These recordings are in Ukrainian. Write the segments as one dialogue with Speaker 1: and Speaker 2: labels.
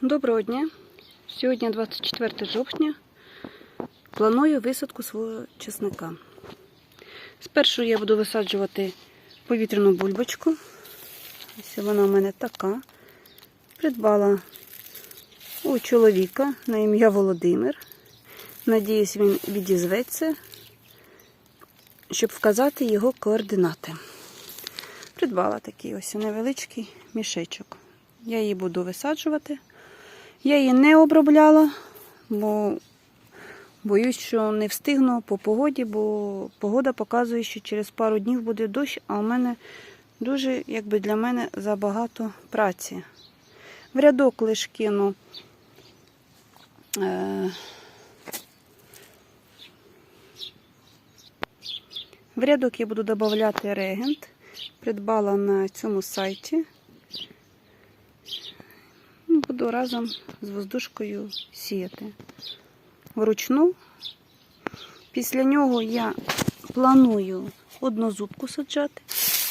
Speaker 1: Доброго дня! Сьогодні 24 жовтня. Планую висадку свого чесника. Спершу я буду висаджувати повітряну бульбочку. Ось вона у мене така. Придбала у чоловіка на ім'я Володимир. Надіюсь, він відізветься, щоб вказати його координати. Придбала такий ось невеличкий мішечок. Я її буду висаджувати. Я її не обробляла, бо боюсь, що не встигну по погоді, бо погода показує, що через пару днів буде дощ, а у мене дуже, якби для мене, забагато праці. В рядок лиш кину е, в рядок я буду додавати регент. Придбала на цьому сайті. Буду разом з воздушкою сіяти вручну. Після нього я планую однозубку саджати.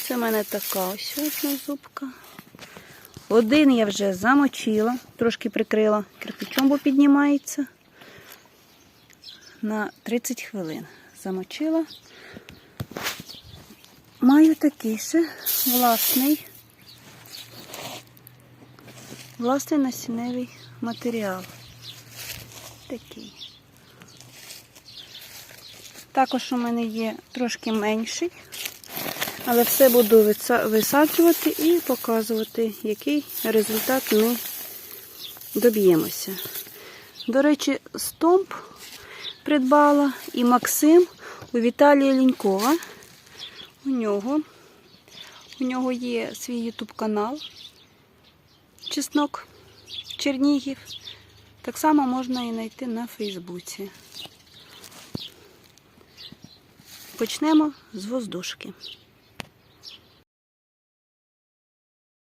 Speaker 1: Це в мене така ось однозубка. Один я вже замочила, трошки прикрила кирпичом, бо піднімається. На 30 хвилин замочила. Маю такий ще власний власний насінневий матеріал. Такий. Також у мене є трошки менший, але все буду висаджувати і показувати, який результат ми доб'ємося. До речі, стомп придбала і Максим у Віталія Лінькова. У нього, у нього є свій YouTube канал чеснок Чернігів. Так само можна і знайти на Фейсбуці. Почнемо з воздушки.